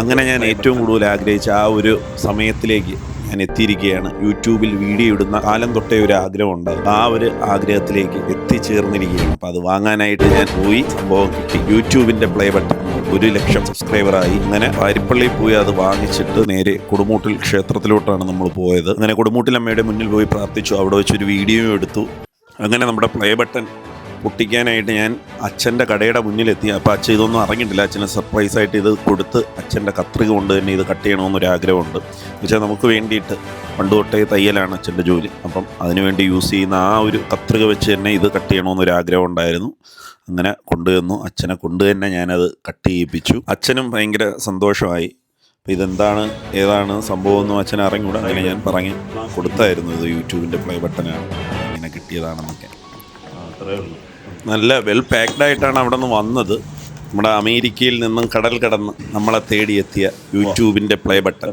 അങ്ങനെ ഞാൻ ഏറ്റവും കൂടുതൽ ആഗ്രഹിച്ച ആ ഒരു സമയത്തിലേക്ക് ഞാൻ എത്തിയിരിക്കുകയാണ്. യൂട്യൂബിൽ വീഡിയോ ഇടുന്ന കാലം തൊട്ടേ ഒരു ആഗ്രഹം ഉണ്ടായിരുന്നു. ആ ഒരു ആഗ്രഹത്തിലേക്ക് എത്തിച്ചേർന്നിരിക്കുകയാണ്. അപ്പോൾ അത് വാങ്ങാനായിട്ട് ഞാൻ പോയി. സംഭവം കിട്ടി. യൂട്യൂബിന്റെ പ്ലേ ബട്ടൺ. ഒരു ലക്ഷം സബ്സ്ക്രൈബറായി. അങ്ങനെ വാരിപ്പള്ളിയിൽ പോയി അത് വാങ്ങിച്ചിട്ട് നേരെ കൊടുമൂട്ടിൽ ക്ഷേത്രത്തിലോട്ടാണ് നമ്മൾ പോയത്. അങ്ങനെ കൊടുമൂട്ടിൽ അമ്മയുടെ മുന്നിൽ പോയി പ്രാർത്ഥിച്ചു. അവിടെ വെച്ചൊരു വീഡിയോ എടുത്തു. അങ്ങനെ നമ്മുടെ പ്ലേ ബട്ടൺ പൊട്ടിക്കാനായിട്ട് ഞാൻ അച്ഛന്റെ കടയുടെ മുന്നിലെത്തി. അപ്പോൾ അച്ഛൻ ഇതൊന്നും അറിഞ്ഞിട്ടില്ല. അച്ഛന് സർപ്രൈസ് ആയിട്ട് ഇത് കൊടുത്ത് അച്ഛന്റെ കത്രിക കൊണ്ട് തന്നെ ഇത് കട്ട് ചെയ്യണമെന്നൊരാഗ്രഹമുണ്ട് പക്ഷേ നമുക്ക് വേണ്ടിയിട്ട് പണ്ട് തൊട്ടേ തയ്യലാണ് അച്ഛന്റെ ജോലി. അപ്പം അതിനുവേണ്ടി യൂസ് ചെയ്യുന്ന ആ ഒരു കത്രിക വെച്ച് തന്നെ ഇത് കട്ട് ചെയ്യണമെന്നൊരാഗ്രഹം ഉണ്ടായിരുന്നു. അങ്ങനെ കൊണ്ടുവന്നു. അച്ഛനെ കൊണ്ട് തന്നെ ഞാനത് കട്ട് ചെയ്യിപ്പിച്ചു. അച്ഛനും ഭയങ്കര സന്തോഷമായി. അപ്പോൾ ഇതെന്താണ് ഏതാണ് സംഭവം എന്നും അച്ഛൻ അറിഞ്ഞൂടാ അങ്ങനെ ഞാൻ പറഞ്ഞ് കൊടുത്തായിരുന്നു ഇത് യൂട്യൂബിന്റെ പ്ലേ ബട്ടനാണ്. ഇങ്ങനെ കിട്ടിയതാണെന്നൊക്കെ. അത്രേ ഉള്ളൂ. നല്ല വെൽ പാക്ഡ് ആയിട്ടാണ് അവിടെ നിന്ന് വന്നത്. നമ്മുടെ അമേരിക്കയിൽ നിന്നും കടൽ കടന്ന് നമ്മളെ തേടിയെത്തിയ യൂട്യൂബിന്റെ പ്ലേ ബട്ടൺ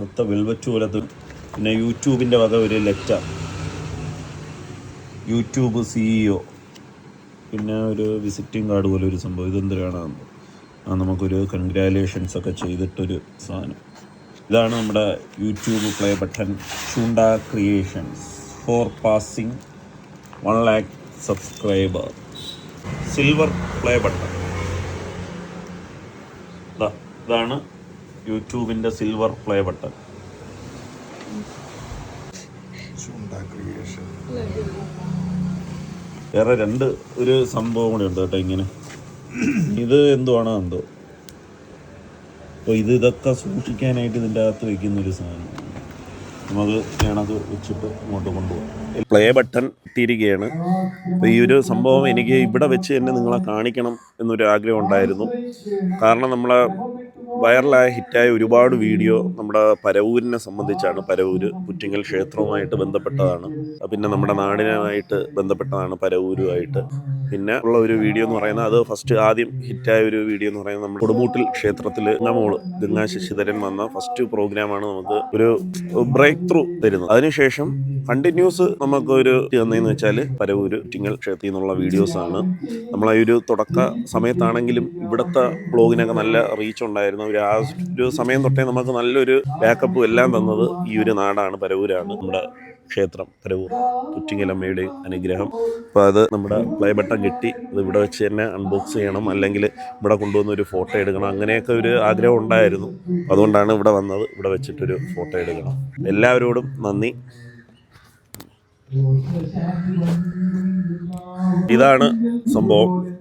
പിന്നെ യൂട്യൂബിന്റെ വക ഒരു ലെറ്റർ യൂട്യൂബ് സിഇഒ പിന്നെ ഒരു വിസിറ്റിംഗ് കാർഡ് പോലെ ഒരു സംഭവം. ഇതെന്തിനാണ് ആ നമുക്കൊരു കൺഗ്രാലേഷൻസ് ഒക്കെ ചെയ്തിട്ടൊരു സാധനം. ഇതാണ് നമ്മുടെ YouTube play button Choonda creations for passing one lakh subscriber silver play button ഇതാണ് യൂട്യൂബിന്റെ സിൽവർ പ്ലേ ബട്ടൺ വേറെ രണ്ട് ഒരു സംഭവം കൂടി ഉണ്ട് കേട്ടോ ഇങ്ങനെ. ഇത് എന്തുവാണോ എന്തോ? അപ്പോൾ ഇത് ഇതൊക്കെ സൂക്ഷിക്കാനായിട്ട് ഇതിന്റെ അകത്ത് വെക്കുന്ന ഒരു സാധനം. നമുക്ക് വേണത് വെച്ചിട്ട് ഇങ്ങോട്ട് കൊണ്ടുപോകാം. പ്ലേ ബട്ടൺ ഇട്ടിരിക്കുകയാണ്. അപ്പോൾ ഈ ഒരു സംഭവം എനിക്ക് ഇവിടെ വെച്ച് തന്നെ നിങ്ങളെ കാണിക്കണം എന്നൊരു ആഗ്രഹം ഉണ്ടായിരുന്നു. കാരണം നമ്മളെ വൈറലായ ഹിറ്റായ ഒരുപാട് വീഡിയോ നമ്മുടെ പരവൂരിനെ സംബന്ധിച്ചാണ്. പരവൂര് പുറ്റിങ്ങൽ ക്ഷേത്രവുമായിട്ട് ബന്ധപ്പെട്ടതാണ്. പിന്നെ നമ്മുടെ നാടിനുമായിട്ട് ബന്ധപ്പെട്ടതാണ് പരവൂരുമായിട്ട്. പിന്നെ ഉള്ള ഒരു വീഡിയോ എന്ന് പറയുന്നത് അത് ഫസ്റ്റ് ആദ്യം ഹിറ്റായ ഒരു വീഡിയോ എന്ന് പറയുന്നത് നമ്മുടെ കൊടുമൂട്ടിൽ ക്ഷേത്രത്തിൽ നമ്മൾ ഗംഗാ ശശിധരൻ വന്ന ഫസ്റ്റ് പ്രോഗ്രാമാണ് നമുക്ക് ഒരു ബ്രേക്ക് ത്രൂ തരുന്നത്. അതിനുശേഷം കണ്ടിന്യൂസ് നമുക്ക് ഒരു തന്നെയെന്ന് വെച്ചാൽ പരവൂര് ടിങ്ങൽ ക്ഷേത്രത്തിൽ നിന്നുള്ള വീഡിയോസാണ് ആണ്. നമ്മളെ ഒരു തുടക്ക സമയത്താണെങ്കിലും ഇവിടുത്തെ ബ്ലോഗിനൊക്കെ നല്ല റീച്ച് ഉണ്ടായിരുന്നു. ഒരു ആ ഒരു സമയം തൊട്ടേ നമുക്ക് നല്ലൊരു ബാക്കപ്പും എല്ലാം തന്നത് ഈ ഒരു നാടാണ്. പരവൂരാണ് നമ്മുടെ ക്ഷേത്രം. പരവൂർ പുറ്റിങ്ങലമ്മയുടെ അനുഗ്രഹം. അപ്പോൾ അത് നമ്മുടെ പ്ലേ ബട്ടൺ കിട്ടി. അത് ഇവിടെ വെച്ച് തന്നെ അൺബോക്സ് ചെയ്യണം. അല്ലെങ്കിൽ ഇവിടെ കൊണ്ടുവന്ന് ഒരു ഫോട്ടോ എടുക്കണം. അങ്ങനെയൊക്കെ ഒരു ആഗ്രഹം ഉണ്ടായിരുന്നു. അതുകൊണ്ടാണ് ഇവിടെ വന്നത്. ഇവിടെ വെച്ചിട്ടൊരു ഫോട്ടോ എടുക്കണം. എല്ലാവരോടും നന്ദി. ഇതാണ് സംഭവം.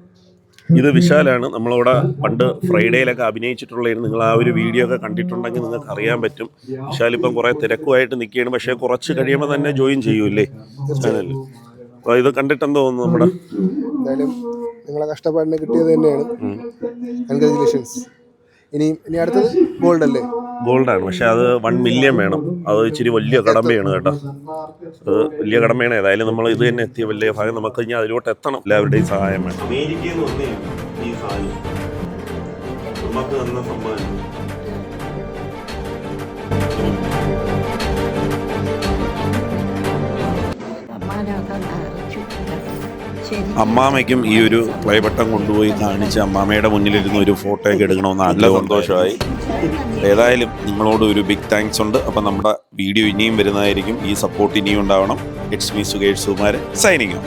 ഇത് വിശാലാണ്. നമ്മളവിടെ പണ്ട് ഫ്രൈഡേയിലൊക്കെ അഭിനയിച്ചിട്ടുള്ളതിന് നിങ്ങൾ ആ ഒരു വീഡിയോ ഒക്കെ കണ്ടിട്ടുണ്ടെങ്കിൽ നിങ്ങൾക്ക് അറിയാൻ പറ്റും. വിശാൽ ഇപ്പം കുറേ തിരക്കുമായിട്ട് നിൽക്കുകയാണ്. പക്ഷേ കുറച്ച് കഴിയുമ്പോൾ തന്നെ ജോയിൻ ചെയ്യൂല്ലേ? ചാനലിൽ അപ്പോൾ ഇത് കണ്ടിട്ട് എന്താ തോന്നുന്നു നമ്മുടെ എന്തായാലും നിങ്ങളെ കഷ്ടപ്പാടിന് കിട്ടിയത് തന്നെയാണ്. കൺഗ്രാജുലേഷൻസ് ഇനി ഇനി അടുത്തത് ഗോൾഡ് അല്ലേ? ഗോൾഡാണ്. പക്ഷെ അത് വൺ മില്യൺ വേണം. അത് ഇച്ചിരി വലിയ കടമ്പയാണ് കേട്ടോ. അത് വലിയ കടമ്പയാണ് ഏതായാലും നമ്മൾ ഇത് തന്നെ എത്തിയ വലിയ ഭാഗം നമുക്ക് ഇനി അതിലോട്ട് എത്തണം. എല്ലാവരുടെയും സഹായം വേണം. അമേരിക്കയിൽ നിന്ന് നമുക്ക് തന്ന സമ്മാനം അമ്മാമയ്ക്കും ഈ ഒരു പ്ലേ ബട്ടൺ കൊണ്ടുപോയി കാണിച്ച് അമ്മാമയുടെ മുന്നിലിരുന്ന് ഒരു ഫോട്ടോ ഒക്കെ എടുക്കണമെന്ന് നല്ല സന്തോഷമായി. ഏതായാലും നിങ്ങളോട് ഒരു ബിഗ് താങ്ക്സ് ഉണ്ട്. അപ്പം നമ്മുടെ വീഡിയോ ഇനിയും വരുന്നതായിരിക്കും. ഈ സപ്പോർട്ട് ഇനിയും ഉണ്ടാവണം. ഇറ്റ്സ് മീ സുഗേഷ് സുമാരൻ സൈനിങ്